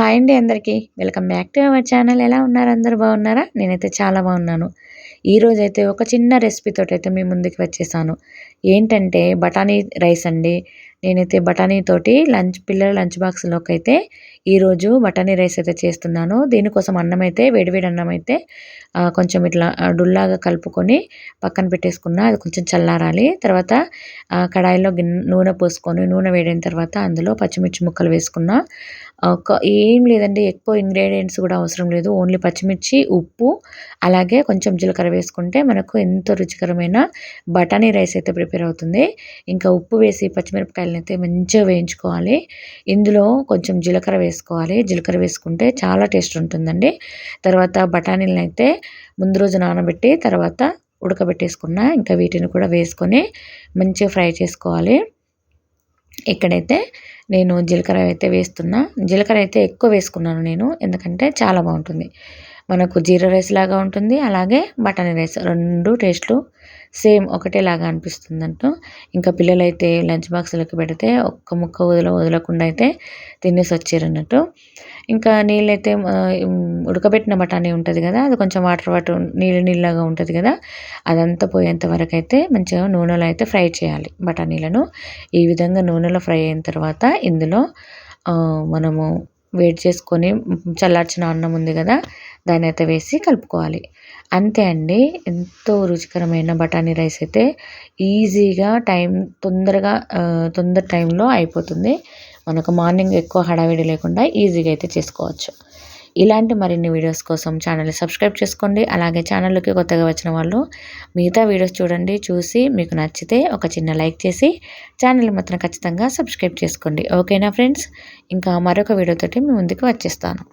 Hi అండి అందరికీ. Welcome back to our channel. ఎలా ఉన్నారు? అందరు బాగున్నారా? నేనైతే చాలా బాగున్నాను. ఈరోజు అయితే ఒక చిన్న రెసిపీతో అయితే మీ ముందుకు వచ్చేసాను. ఏంటంటే బఠానీ రైస్ అండి. నేనైతే బఠానీతోటి లంచ్ పిల్లల లంచ్ బాక్స్లోకి అయితే ఈరోజు బఠానీ రైస్ అయితే చేస్తున్నాను. దీనికోసం అన్నం అయితే వేడివేడి అన్నం అయితే కొంచెం ఇట్లా డుల్లాగా కలుపుకొని పక్కన పెట్టేసుకున్న అది కొంచెం చల్లారాలి. తర్వాత కడాయిలో నూనె పోసుకొని నూనె వేడిన తర్వాత అందులో పచ్చిమిర్చి ముక్కలు వేసుకున్న. ఒక ఏం లేదండి ఎక్కువ ఇంగ్రీడియంట్స్ కూడా అవసరం లేదు. ఓన్లీ పచ్చిమిర్చి ఉప్పు అలాగే కొంచెం జీలకర్ర వేసుకుంటే మనకు ఎంతో రుచికరమైన బఠానీ రైస్ అయితే ప్రిపేర్ అవుతుంది. ఇంకా ఉప్పు వేసి పచ్చిమిరపకాయలు పచ్చిమిరపకాయలను అయితే మంచిగా వేయించుకోవాలి. ఇందులో కొంచెం జీలకర్ర వేసుకోవాలి. జీలకర్ర వేసుకుంటే చాలా టేస్ట్ ఉంటుందండి. తర్వాత బఠానీలను అయితే ముందు రోజు నానబెట్టి తర్వాత ఉడకబెట్టేసుకున్న ఇంకా వీటిని కూడా వేసుకొని మంచిగా ఫ్రై చేసుకోవాలి. ఇక్కడైతే నేను జీలకర్ర అయితే వేస్తున్నా. జీలకర్ర అయితే ఎక్కువ వేసుకున్నాను నేను ఎందుకంటే చాలా బాగుంటుంది. మనకు జీరా రైస్ లాగా ఉంటుంది. అలాగే బఠానీ రైస్ రెండు టేస్ట్లు సేమ్ ఒకటేలాగా అనిపిస్తుంది అంటూ ఇంకా పిల్లలైతే లంచ్ బాక్స్లోకి పెడితే ఒక్క ముక్క వదిల వదలకుండా అయితే తినేసి వచ్చారు అన్నట్టు ఇంకా నీళ్ళైతే ఉడకబెట్టిన బఠానీ ఉంటుంది కదా అది కొంచెం వాటర్ వాటర్ నీళ్ళు నీళ్ళగా ఉంటుంది కదా అదంతా పోయేంత వరకు అయితే మంచిగా నూనెలో అయితే ఫ్రై చేయాలి బఠానీలను. ఈ విధంగా నూనెలో ఫ్రై అయిన తర్వాత ఇందులో మనము వేడి చేసుకొని చల్లార్చిన అన్నం ఉంది కదా దాన్ని అయితే వేసి కలుపుకోవాలి. అంతే అండి. ఎంతో రుచికరమైన బఠానీ రైస్ అయితే ఈజీగా టైం తొందరగా తొందర టైంలో అయిపోతుంది. మనకు మార్నింగ్ ఎక్కువ హడావిడి లేకుండా ఈజీగా అయితే చేసుకోవచ్చు. ఇలాంటి మరిన్ని వీడియోస్ కోసం ఛానల్ని సబ్స్క్రైబ్ చేసుకోండి. అలాగే ఛానల్లోకి కొత్తగా వచ్చిన వాళ్ళు మిగతా వీడియోస్ చూడండి. చూసి మీకు నచ్చితే ఒక చిన్న లైక్ చేసి ఛానల్ మాత్రం ఖచ్చితంగా సబ్స్క్రైబ్ చేసుకోండి. ఓకేనా ఫ్రెండ్స్? ఇంకా మరొక వీడియోతోటి మీ ముందుకు వచ్చేస్తాను.